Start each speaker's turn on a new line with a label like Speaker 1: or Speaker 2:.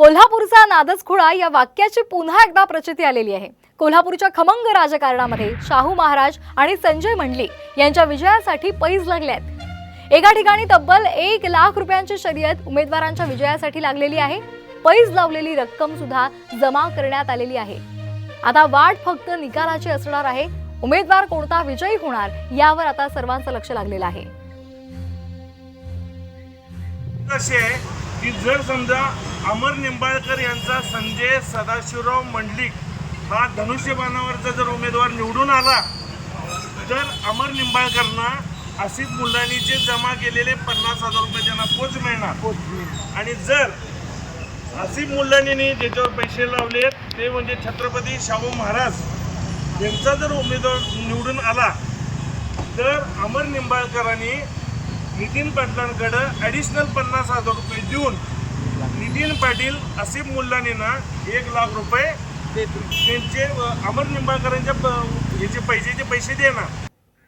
Speaker 1: कोल्हापूरचा नादच खुळा या वाक्याची पुन्हा एकदा प्रचिती आलेली आहे. कोल्हापूरच्या खमंग राजकारणामध्ये शाहू महाराज आणि संजय मंडली यांच्या विजयासाठी पैज लागल्यात एका ठिकाणी तब्बल एक लाख रुपयांची शर्यत उमेदवारांच्या विजयासाठी लागलेली आहे. पैज लावलेली रक्कम सुद्धा जमा करण्यात आलेली आहे. आता वाट फक्त निकालाची असणार आहे. उमेदवार कोणता विजयी होणार यावर आता सर्वांचं लक्ष लागलेलं आहे.
Speaker 2: आहे की जर समजा अमर निंबाळकर यांचा संजय सदाशिवराव मंडलिक हा धनुष्यबाणावरचा जर उमेदवार निवडून आला तर अमर निंबाळकरना आसिफ मुलानीचे जमा केलेले पन्नास हजार रुपये त्यांना पोच मिळणार. आणि जर आसिफ मुल्लानीने ज्याच्यावर पैसे लावलेत ते म्हणजे छत्रपती शाहू महाराज यांचा जर उमेदवार निवडून आला तर अमर निंबाळकरांनी नितीन पाटलांकडं ॲडिशनल पन्नास हजार रुपये देऊन नितीन पाटील असीम मुल्लानींना एक लाख रुपये त्यांचे अमर निंबाळकरांच्या प- ह्याचे पैशाचे पैसे देणार.